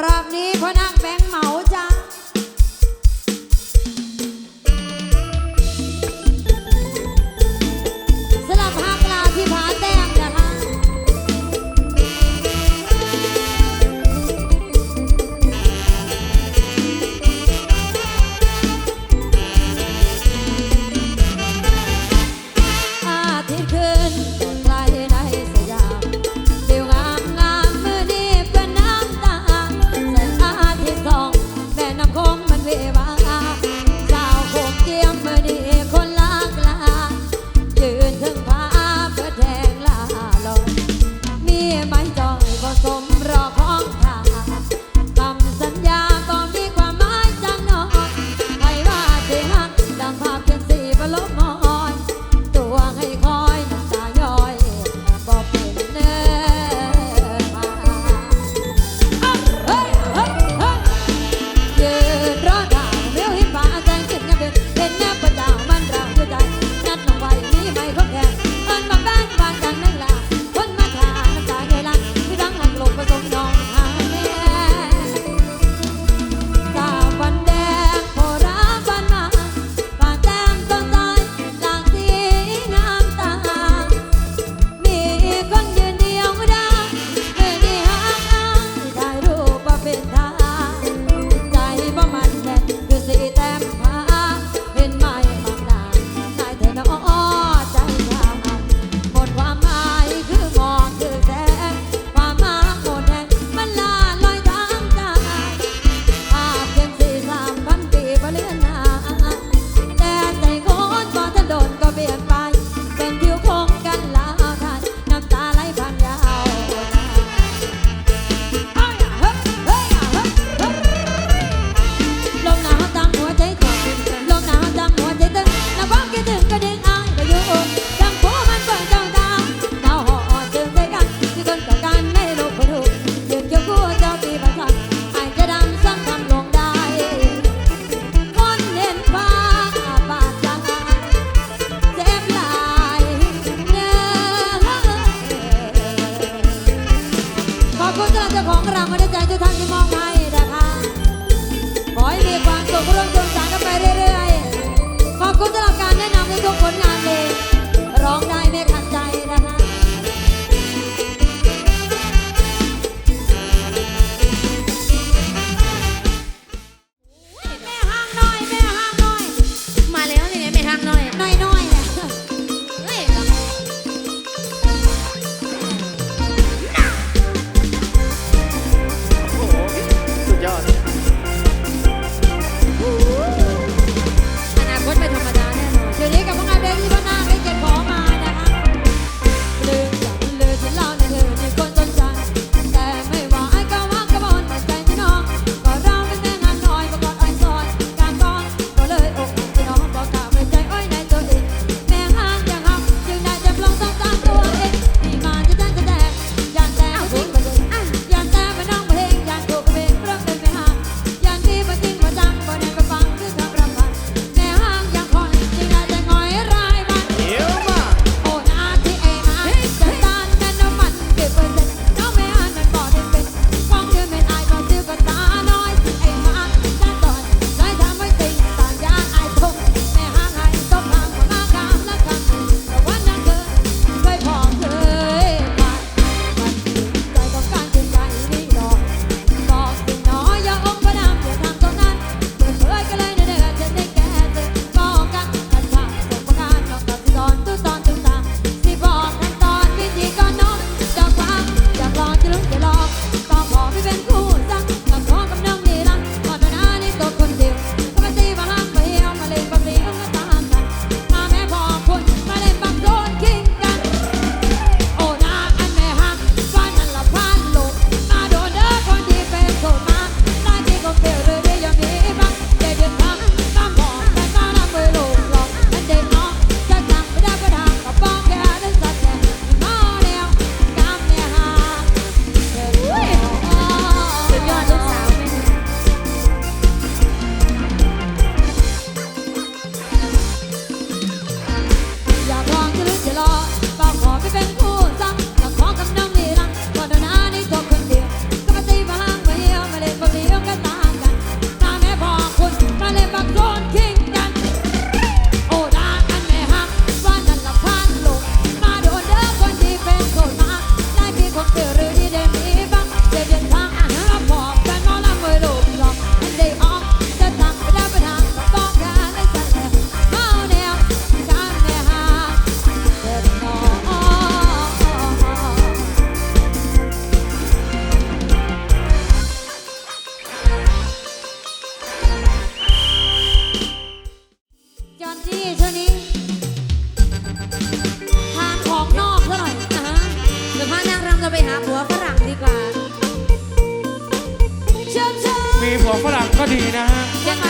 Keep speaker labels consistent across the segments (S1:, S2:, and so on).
S1: รอบนี้พนักแบงค์เหมา ถั่ว
S2: ฝรั่งก็ดีนะฮะ
S1: ยังไง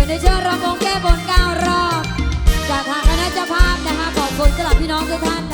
S2: อ
S1: ยู่ในเชิญรำวงแก้บนเก้ารอบ จากทางคณะเจ้าภาพนะคะขอบคุณสำหรับพี่น้
S3: อง
S1: ทุกท่าน